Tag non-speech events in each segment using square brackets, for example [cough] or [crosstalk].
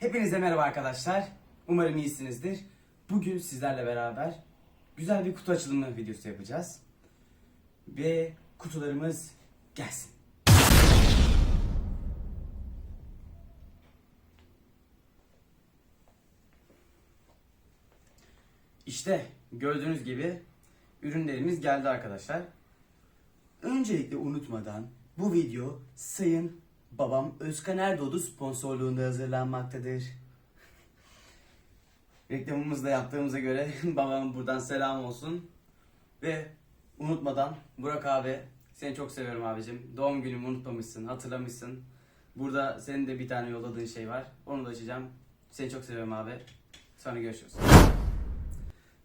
Hepinize merhaba arkadaşlar. Umarım iyisinizdir. Bugün sizlerle beraber güzel bir kutu açılımı videosu yapacağız. Ve kutularımız gelsin. İşte gördüğünüz gibi ürünlerimiz geldi arkadaşlar. Öncelikle unutmadan bu video Sayın Babam Özkan Erdoğdu sponsorluğunda hazırlanmaktadır. Reklamımızı da yaptığımıza göre [laughs] babam buradan selam olsun. Ve unutmadan Burak abi seni çok seviyorum abicim. Doğum günümü unutmamışsın, hatırlamışsın. Burada senin de bir tane yolladığın şey var. Onu da açacağım. Seni çok seviyorum abi. Sonra görüşürüz.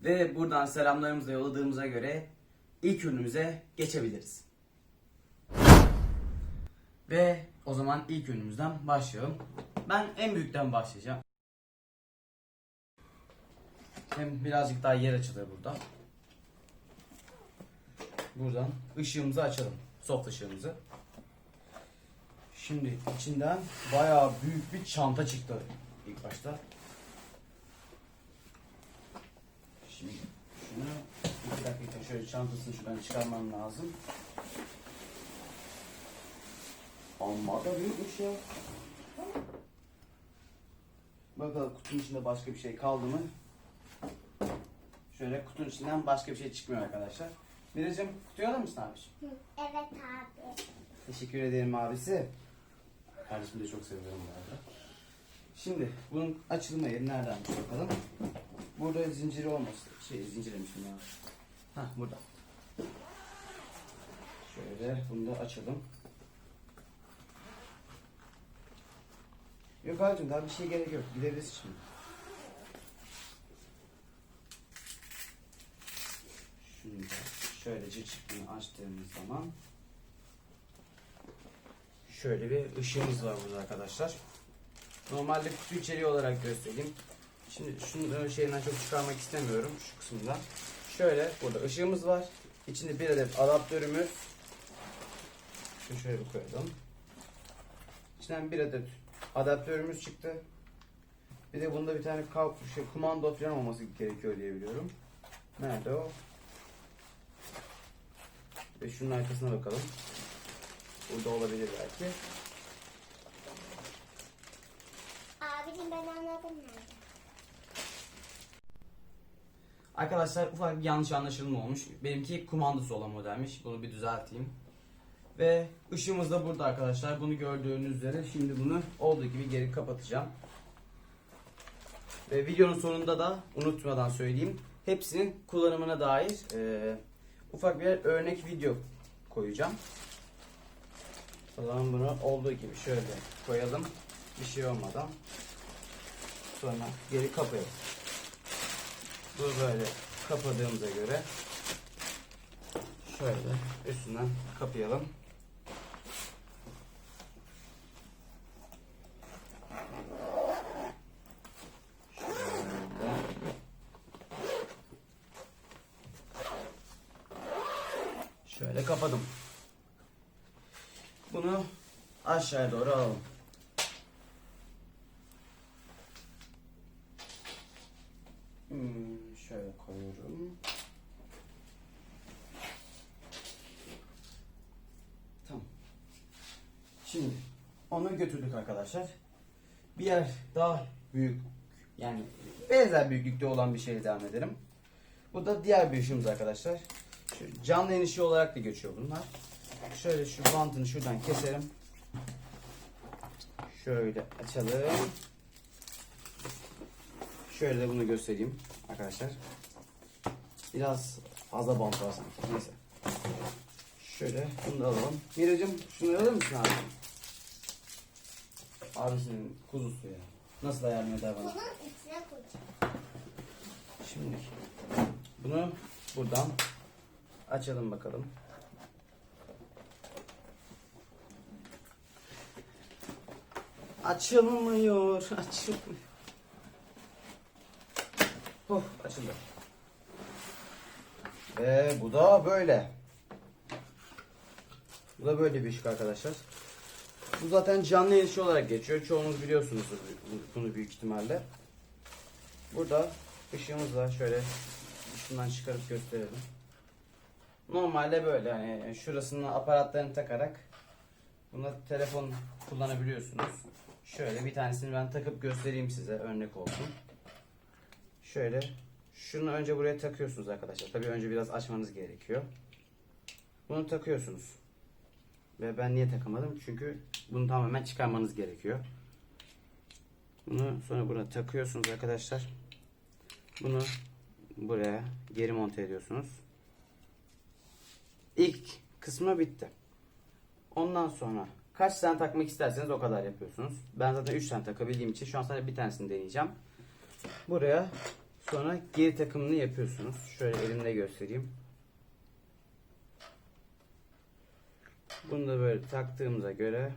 Ve buradan selamlarımızı yolladığımıza göre ilk ürünümüze geçebiliriz. Ve o zaman ilk ürünümüzden başlayalım. Ben en büyükten başlayacağım. Hem birazcık daha yer açılır burada. Buradan ışığımızı açalım. Soft ışığımızı. Şimdi içinden bayağı büyük bir çanta çıktı ilk başta. Şimdi şunu iki dakika şöyle çantasını şuradan çıkarmam lazım. Amma da büyükmüş ya. Bakalım kutunun içinde başka bir şey kaldı mı? Şöyle kutunun içinden başka bir şey çıkmıyor arkadaşlar. Miracım kutuyu alır mısın abiciğim? Evet abi. Teşekkür ederim abisi. Kardeşimi de çok seviyorum bu arada. Şimdi bunun açılma yeri neredenmiş bakalım. Burada zinciri olması. Şey zincir demişim ya. Hah burada. Şöyle bunu da açalım. Yok abicim daha bir şey gerek yok. Gideriz şimdi. Şunu da şöylece çıktığını açtığımız zaman şöyle bir ışığımız var burada arkadaşlar. Normalde kutu içeriği olarak göstereyim. Şimdi şunu şeyinden çok çıkarmak istemiyorum şu kısımdan. Şöyle burada ışığımız var. İçinde bir adet adaptörümüz. Şunu şöyle bir koyalım. İçinden bir adet adaptörümüz çıktı. Bir de bunda bir tane kal şey, kumanda falan olması gerekiyor diye biliyorum. Nerede o? Ve şunun arkasına bakalım. Burada olabilir belki. Abicim ben anladım nerede. Arkadaşlar ufak bir yanlış anlaşılma olmuş. Benimki kumandası olan modelmiş. Bunu bir düzelteyim. Ve ışığımız da burada arkadaşlar. Bunu gördüğünüz üzere şimdi bunu olduğu gibi geri kapatacağım. Ve videonun sonunda da unutmadan söyleyeyim. Hepsinin kullanımına dair e, ufak bir örnek video koyacağım. O zaman bunu olduğu gibi şöyle koyalım. Bir şey olmadan. Sonra geri kapayalım. Bu böyle kapadığımıza göre şöyle üstünden kapayalım. Şöyle kapadım. Bunu aşağıya doğru alalım. Hmm, şöyle koyuyorum. Tamam. Şimdi onu götürdük arkadaşlar. Bir yer daha büyük yani benzer büyüklükte olan bir şeyle devam edelim. Bu da diğer bir ışığımız arkadaşlar. Şu canlı enişi olarak da geçiyor bunlar. Şöyle şu bantını şuradan keselim. Şöyle açalım. Şöyle de bunu göstereyim arkadaşlar. Biraz fazla bant var sanki. Neyse. Şöyle bunu da alalım. Miracım şunları alır mısın abi? Abisinin kuzusu ya. Nasıl da yardım eder bana? Bunun içine koyacağım. Şimdi bunu buradan açalım bakalım. Açılmıyor, [laughs] açılmıyor. Oh, açıldı. Ve bu da böyle. Bu da böyle bir ışık arkadaşlar. Bu zaten canlı erişi olarak geçiyor. Çoğunuz biliyorsunuzdur bu- bunu büyük ihtimalle. Burada ışığımız var. Şöyle şundan çıkarıp gösterelim. Normalde böyle hani şurasına aparatlarını takarak buna telefon kullanabiliyorsunuz. Şöyle bir tanesini ben takıp göstereyim size örnek olsun. Şöyle şunu önce buraya takıyorsunuz arkadaşlar. Tabii önce biraz açmanız gerekiyor. Bunu takıyorsunuz. Ve ben niye takamadım? Çünkü bunu tamamen çıkarmanız gerekiyor. Bunu sonra buraya takıyorsunuz arkadaşlar. Bunu buraya geri monte ediyorsunuz. İlk kısmı bitti. Ondan sonra kaç tane takmak isterseniz o kadar yapıyorsunuz. Ben zaten 3 tane takabildiğim için şu an sadece bir tanesini deneyeceğim. Buraya sonra geri takımını yapıyorsunuz. Şöyle elimde göstereyim. Bunu da böyle taktığımıza göre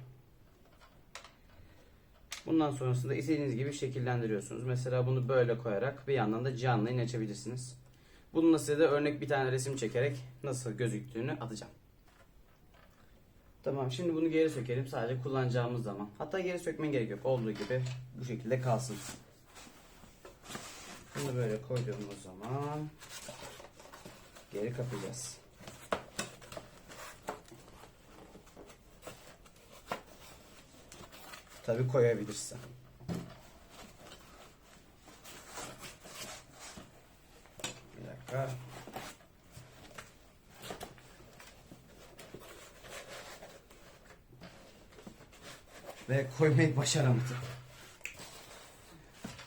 bundan sonrasında istediğiniz gibi şekillendiriyorsunuz. Mesela bunu böyle koyarak bir yandan da canlı açabilirsiniz. Bununla size de örnek bir tane resim çekerek nasıl gözüktüğünü atacağım. Tamam şimdi bunu geri sökelim sadece kullanacağımız zaman. Hatta geri sökmen gerek yok. Olduğu gibi bu şekilde kalsın. Bunu böyle koyduğumuz zaman geri kapayacağız. Tabi koyabilirsin. Bir dakika. Ve koymayı başaramadım.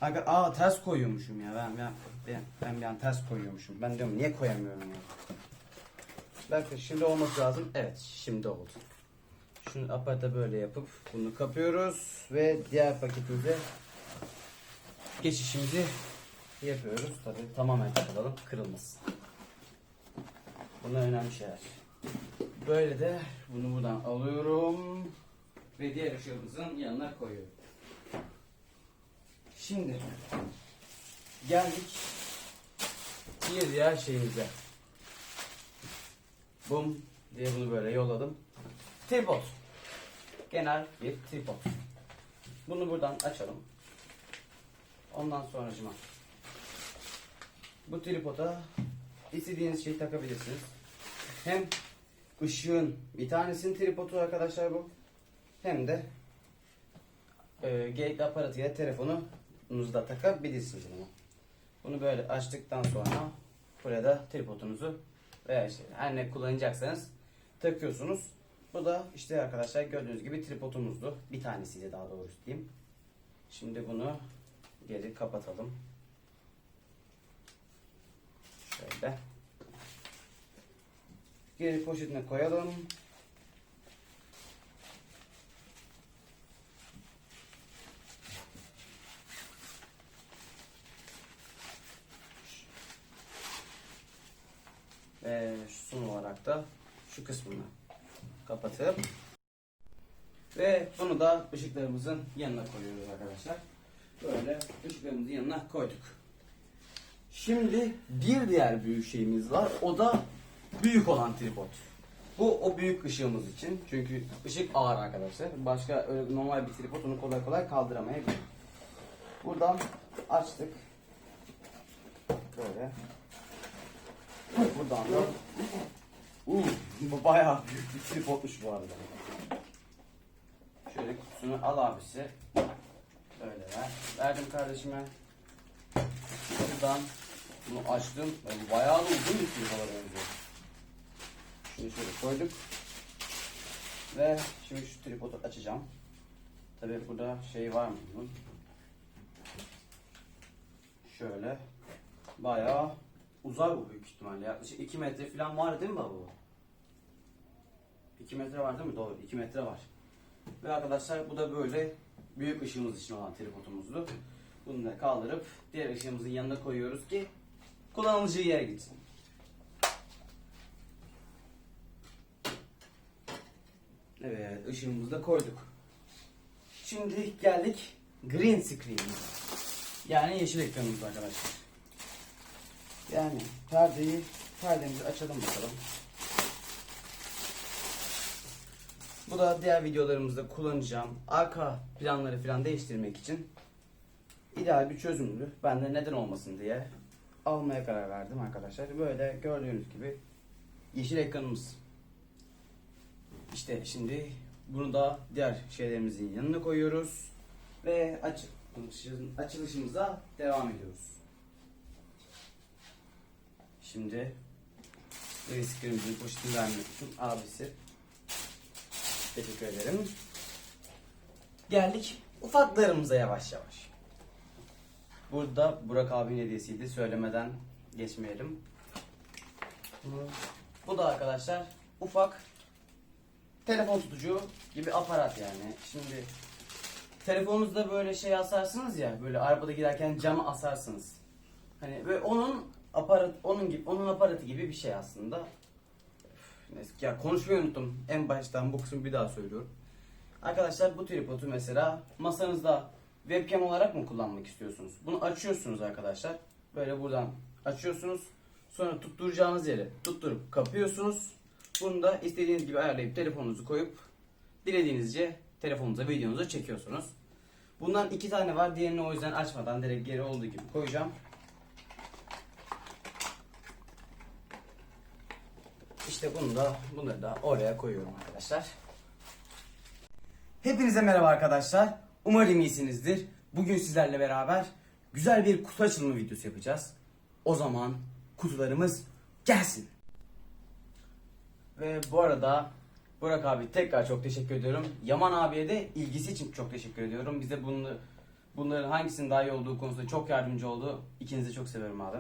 Aga, aa ters koyuyormuşum ya ben ben ben, ben bir an ters koyuyormuşum. Ben diyorum niye koyamıyorum ya. Bakın şimdi olması lazım. Evet şimdi oldu. Şunu aparata böyle yapıp bunu kapıyoruz ve diğer paketimize geçişimizi yapıyoruz. Tabi tamamen kapatalım kırılmasın. Bunlar önemli şeyler. Böyle de bunu buradan alıyorum ve diğer ışığımızın yanına koyuyorum. Şimdi geldik bir diğer şeyimize. Bum diye bunu böyle yolladım. Tripod. Genel bir tripod. Bunu buradan açalım. Ondan sonracıma bu tripoda istediğiniz şeyi takabilirsiniz. Hem ışığın bir tanesinin tripodu arkadaşlar bu. Hem de e, gerekli aparatıyla telefonunuzu da takabilirsiniz bunu. Bunu böyle açtıktan sonra buraya da tripodunuzu veya işte her ne kullanacaksanız takıyorsunuz. Bu da işte arkadaşlar gördüğünüz gibi tripodumuzdu. Bir tanesiydi daha doğrusu diyeyim. Şimdi bunu geri kapatalım. Şöyle. Geri poşetine koyalım. Ve son olarak da şu kısmını kapatıp ve bunu da ışıklarımızın yanına koyuyoruz arkadaşlar. Böyle ışıklarımızın yanına koyduk. Şimdi bir diğer büyük şeyimiz var. O da büyük olan tripod. Bu o büyük ışığımız için. Çünkü ışık ağır arkadaşlar. Başka öyle normal bir tripod onu kolay kolay kaldıramayabilir. Buradan açtık. Böyle. Buradan da Uuu bu bayağı büyük bir tripodmuş bu arada. Şöyle kutusunu al abisi. Böyle ver. Verdim kardeşime. Buradan bunu açtım. Yani bayağı da uzun bir tripoda benziyor. Şunu şöyle koyduk. Ve şimdi şu tripodu açacağım. Tabi burada şey var mı bunun? Şöyle. Bayağı uzar bu büyük ihtimalle. Yaklaşık 2 metre falan var değil mi bu? 2 metre var değil mi? Doğru 2 metre var. Ve arkadaşlar bu da böyle büyük ışığımız için olan tripodumuzdu. Bunu da kaldırıp diğer ışığımızın yanına koyuyoruz ki kullanılacağı yere gitsin. Evet ışığımızı da koyduk. Şimdi geldik green screen'imize. Yani yeşil ekranımız arkadaşlar. Yani perdeyi perdemizi açalım bakalım. Bu da diğer videolarımızda kullanacağım arka planları falan değiştirmek için ideal bir çözümdü. Ben de neden olmasın diye almaya karar verdim arkadaşlar. Böyle gördüğünüz gibi yeşil ekranımız. İşte şimdi bunu da diğer şeylerimizin yanına koyuyoruz ve açılışımıza devam ediyoruz. Şimdi riskimizin poşetini vermek için abisi teşekkür ederim. Geldik ufaklarımıza yavaş yavaş. Burada Burak abinin hediyesiydi. Söylemeden geçmeyelim. Bu da arkadaşlar ufak telefon tutucu gibi aparat yani. Şimdi telefonunuzda böyle şey asarsınız ya böyle arabada giderken cama asarsınız. Hani böyle onun aparat onun gibi onun aparatı gibi bir şey aslında. Üf, Neyse ya konuşmayı unuttum. En baştan bu kısmı bir daha söylüyorum. Arkadaşlar bu tripodu mesela masanızda webcam olarak mı kullanmak istiyorsunuz? Bunu açıyorsunuz arkadaşlar. Böyle buradan açıyorsunuz. Sonra tutturacağınız yere tutturup kapıyorsunuz. Bunu da istediğiniz gibi ayarlayıp telefonunuzu koyup dilediğinizce telefonunuza videonuzu çekiyorsunuz. Bundan iki tane var. Diğerini o yüzden açmadan direkt geri olduğu gibi koyacağım. İşte bunu da bunları da oraya koyuyorum arkadaşlar. Hepinize merhaba arkadaşlar. Umarım iyisinizdir. Bugün sizlerle beraber güzel bir kutu açılımı videosu yapacağız. O zaman kutularımız gelsin. Ve bu arada Burak abi tekrar çok teşekkür ediyorum. Yaman abiye de ilgisi için çok teşekkür ediyorum. Bize bunu, bunların hangisinin daha iyi olduğu konusunda çok yardımcı oldu. İkinizi çok severim abi.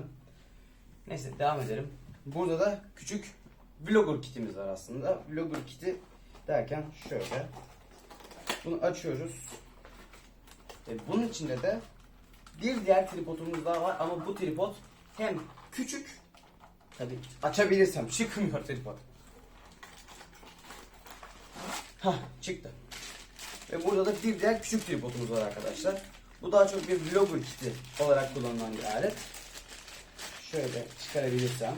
Neyse devam edelim. Burada da küçük vlogger kitimiz var aslında. Vlogger kiti derken şöyle. Bunu açıyoruz. E, bunun içinde de bir diğer tripodumuz daha var ama bu tripod hem küçük tabii açabilirsem çıkmıyor tripod. Hah çıktı. Ve burada da bir diğer küçük tripodumuz var arkadaşlar. Bu daha çok bir vlogger kiti olarak kullanılan bir alet. Şöyle çıkarabilirsem.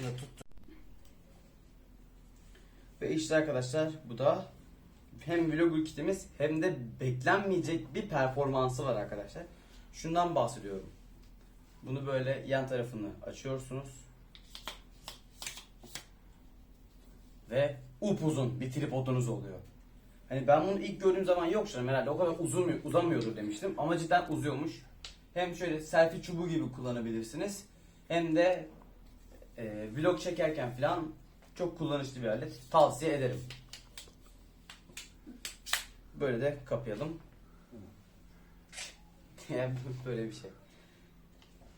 Şunu tuttum. Ve işte arkadaşlar bu da hem vlogger kitimiz hem de beklenmeyecek bir performansı var arkadaşlar. Şundan bahsediyorum. Bunu böyle yan tarafını açıyorsunuz. Ve upuzun bir tripodunuz oluyor. Hani ben bunu ilk gördüğüm zaman yok canım herhalde o kadar uzun uzamıyordur demiştim ama cidden uzuyormuş. Hem şöyle selfie çubuğu gibi kullanabilirsiniz hem de e, vlog çekerken falan çok kullanışlı bir alet. Tavsiye ederim. Böyle de kapayalım. [laughs] Böyle bir şey.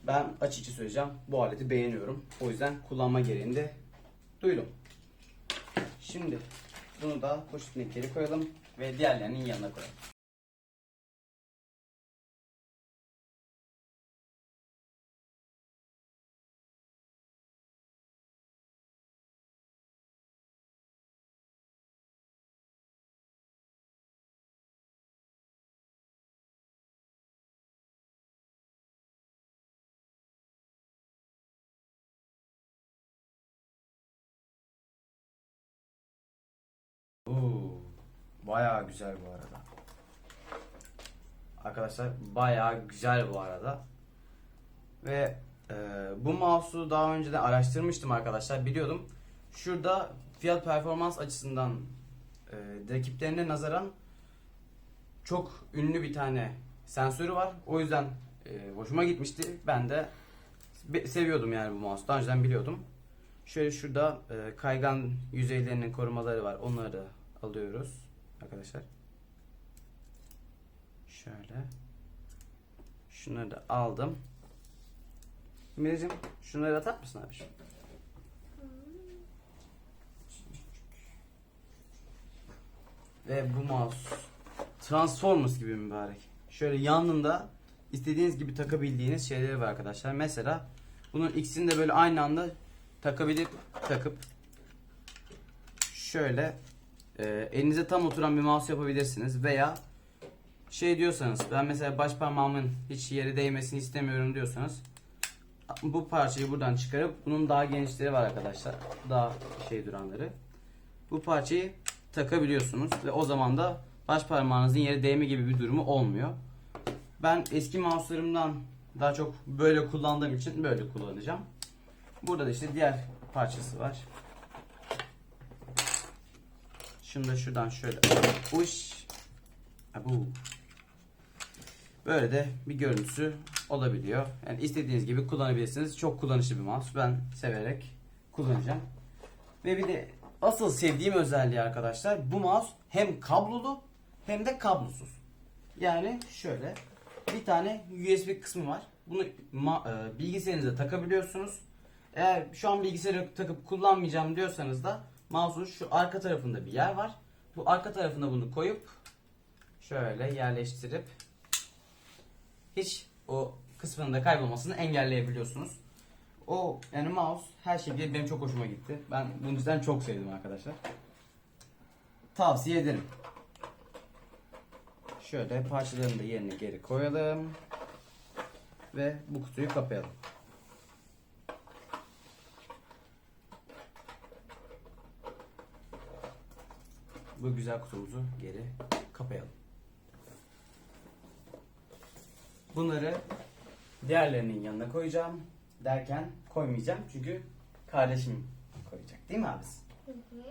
Ben açıkça söyleyeceğim. Bu aleti beğeniyorum. O yüzden kullanma gereğini de duydum. Şimdi bunu da poşetine geri koyalım ve diğerlerinin yanına koyalım. Bayağı güzel bu arada. Arkadaşlar bayağı güzel bu arada. Ve e, bu mouse'u daha önceden araştırmıştım arkadaşlar. Biliyordum. Şurada fiyat performans açısından e, rakiplerine nazaran çok ünlü bir tane sensörü var. O yüzden e, hoşuma gitmişti. Ben de seviyordum yani bu mouse'u. Daha önceden biliyordum. Şöyle şurada e, kaygan yüzeylerinin korumaları var. Onları alıyoruz arkadaşlar. Şöyle. Şunları da aldım. Miracım şunları atar mısın abi? Ve bu mouse Transformers gibi mübarek. Şöyle yanında istediğiniz gibi takabildiğiniz şeyleri var arkadaşlar. Mesela bunun ikisini de böyle aynı anda takabilip takıp şöyle e, elinize tam oturan bir mouse yapabilirsiniz veya şey diyorsanız ben mesela baş parmağımın hiç yere değmesini istemiyorum diyorsanız bu parçayı buradan çıkarıp bunun daha genişleri var arkadaşlar. Daha şey duranları. Bu parçayı takabiliyorsunuz ve o zaman da baş parmağınızın yere değme gibi bir durumu olmuyor. Ben eski mouse'larımdan daha çok böyle kullandığım için böyle kullanacağım. Burada da işte diğer parçası var. Şunu da şuradan şöyle uş. Abu. Böyle de bir görüntüsü olabiliyor. Yani istediğiniz gibi kullanabilirsiniz. Çok kullanışlı bir mouse. Ben severek kullanacağım. Ve bir de asıl sevdiğim özelliği arkadaşlar bu mouse hem kablolu hem de kablosuz. Yani şöyle bir tane USB kısmı var. Bunu e, bilgisayarınıza takabiliyorsunuz. Eğer şu an bilgisayarı takıp kullanmayacağım diyorsanız da mouse'un şu arka tarafında bir yer var. Bu arka tarafına bunu koyup şöyle yerleştirip hiç o kısmının da kaybolmasını engelleyebiliyorsunuz. O yani mouse her şekilde benim çok hoşuma gitti. Ben bu yüzden çok sevdim arkadaşlar. Tavsiye ederim. Şöyle parçalarını da yerine geri koyalım. Ve bu kutuyu kapayalım. Bu güzel kutumuzu geri kapayalım. Bunları diğerlerinin yanına koyacağım derken koymayacağım çünkü kardeşim koyacak değil mi abisi? Hı hı.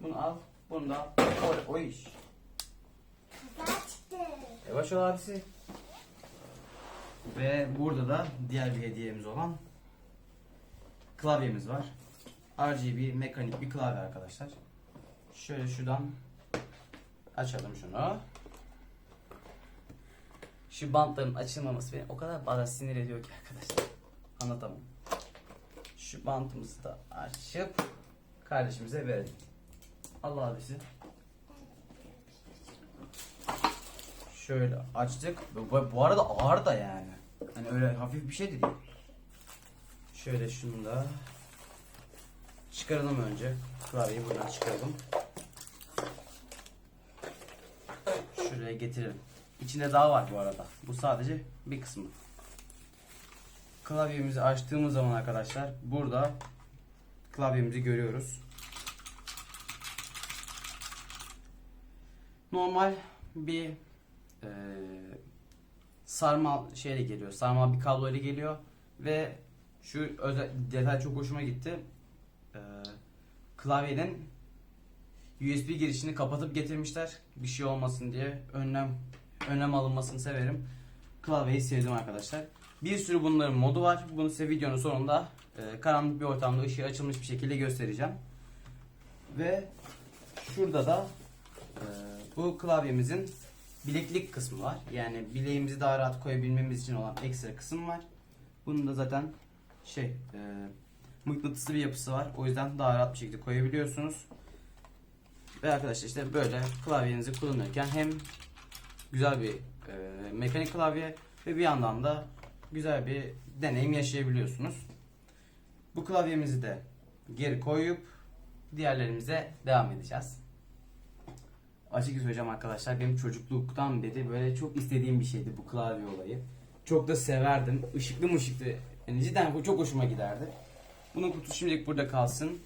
Bunu al, bunu da al. O, o iş. Kaza çıktı. Yavaş ol abisi. Ve burada da diğer bir hediyemiz olan klavyemiz var. RGB mekanik bir klavye arkadaşlar. Şöyle şuradan açalım şunu. Şu bantların açılmaması beni o kadar bana sinir ediyor ki arkadaşlar. Anlatamam. Şu bantımızı da açıp kardeşimize verelim. Allah abisi. Şöyle açtık. Bu, arada ağır da yani. Hani öyle hafif bir şey de değil. Şöyle şunu da çıkaralım önce. Klavyeyi buradan çıkaralım. Getirelim. İçinde daha var bu arada. Bu sadece bir kısmı. Klavyemizi açtığımız zaman arkadaşlar burada klavyemizi görüyoruz. Normal bir e, sarmal şeyle geliyor. Sarmal bir kablo ile geliyor ve şu özel detay çok hoşuma gitti. E, klavyenin USB girişini kapatıp getirmişler. Bir şey olmasın diye önlem önlem alınmasını severim. Klavyeyi sevdim arkadaşlar. Bir sürü bunların modu var. Bunu size videonun sonunda e, karanlık bir ortamda ışığı açılmış bir şekilde göstereceğim. Ve şurada da e, bu klavyemizin bileklik kısmı var. Yani bileğimizi daha rahat koyabilmemiz için olan ekstra kısım var. Bunun da zaten şey e, mıknatıslı bir yapısı var. O yüzden daha rahat bir şekilde koyabiliyorsunuz. Ve arkadaşlar işte böyle klavyenizi kullanırken hem güzel bir e, mekanik klavye ve bir yandan da güzel bir deneyim yaşayabiliyorsunuz. Bu klavyemizi de geri koyup diğerlerimize devam edeceğiz. Açık söyleyeceğim arkadaşlar benim çocukluktan beri böyle çok istediğim bir şeydi bu klavye olayı. Çok da severdim. Işıklı mı ışıklı. Yani cidden bu çok hoşuma giderdi. Bunun kutusu şimdilik burada kalsın.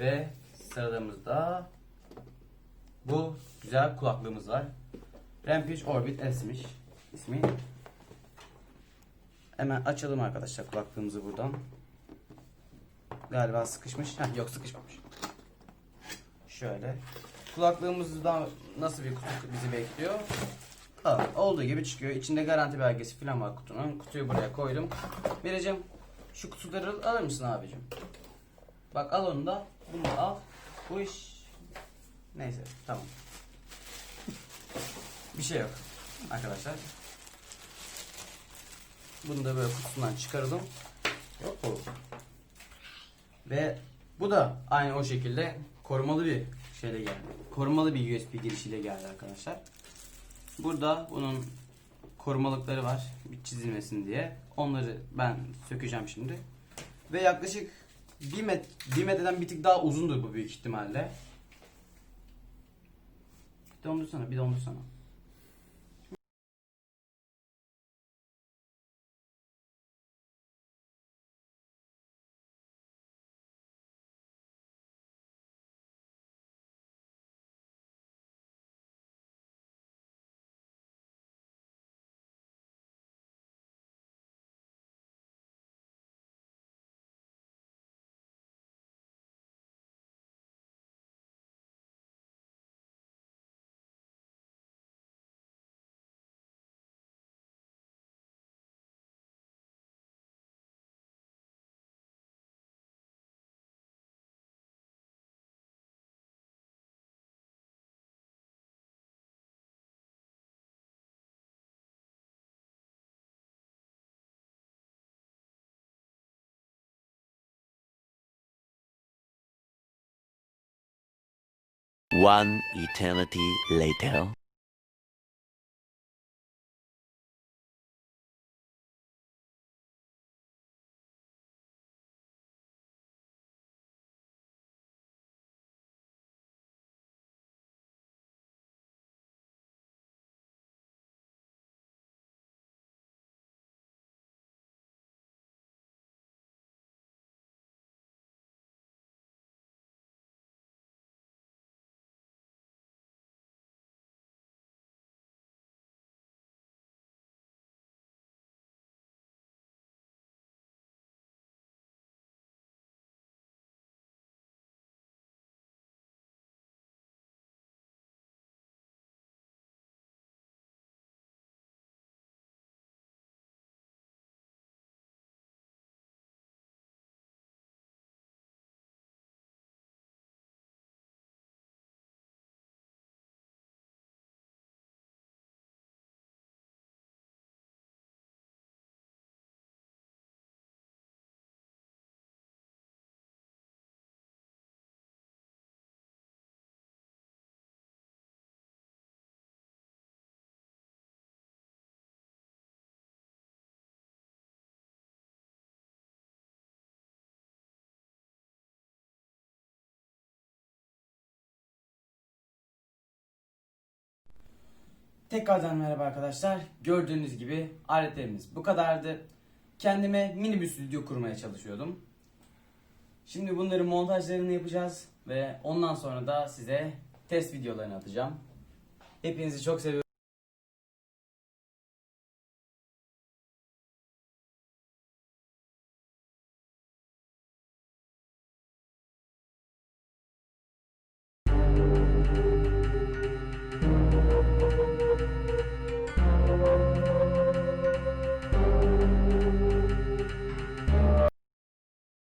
Ve sıralamızda bu güzel kulaklığımız var. Rampage Orbit S'miş ismi. Hemen açalım arkadaşlar kulaklığımızı buradan. Galiba sıkışmış. Heh, yok sıkışmamış. Şöyle. Kulaklığımızda nasıl bir kutu bizi bekliyor? Ha, olduğu gibi çıkıyor. İçinde garanti belgesi falan var kutunun. Kutuyu buraya koydum. Vereceğim. Şu kutuları alır mısın abicim? Bak al onu da. Bunu al. Bu iş... Neyse tamam. bir şey yok. Arkadaşlar. Bunu da böyle kutusundan çıkaralım. Yok bu. Ve bu da aynı o şekilde korumalı bir şeyle geldi. Korumalı bir USB girişiyle geldi arkadaşlar. Burada bunun korumalıkları var çizilmesin diye. Onları ben sökeceğim şimdi. Ve yaklaşık 1 met 1 metreden bir tık daha uzundur bu büyük ihtimalle. Dondursana, bir dondursana. One eternity later. Tekrardan merhaba arkadaşlar. Gördüğünüz gibi aletlerimiz bu kadardı. Kendime mini bir stüdyo kurmaya çalışıyordum. Şimdi bunların montajlarını yapacağız ve ondan sonra da size test videolarını atacağım. Hepinizi çok seviyorum.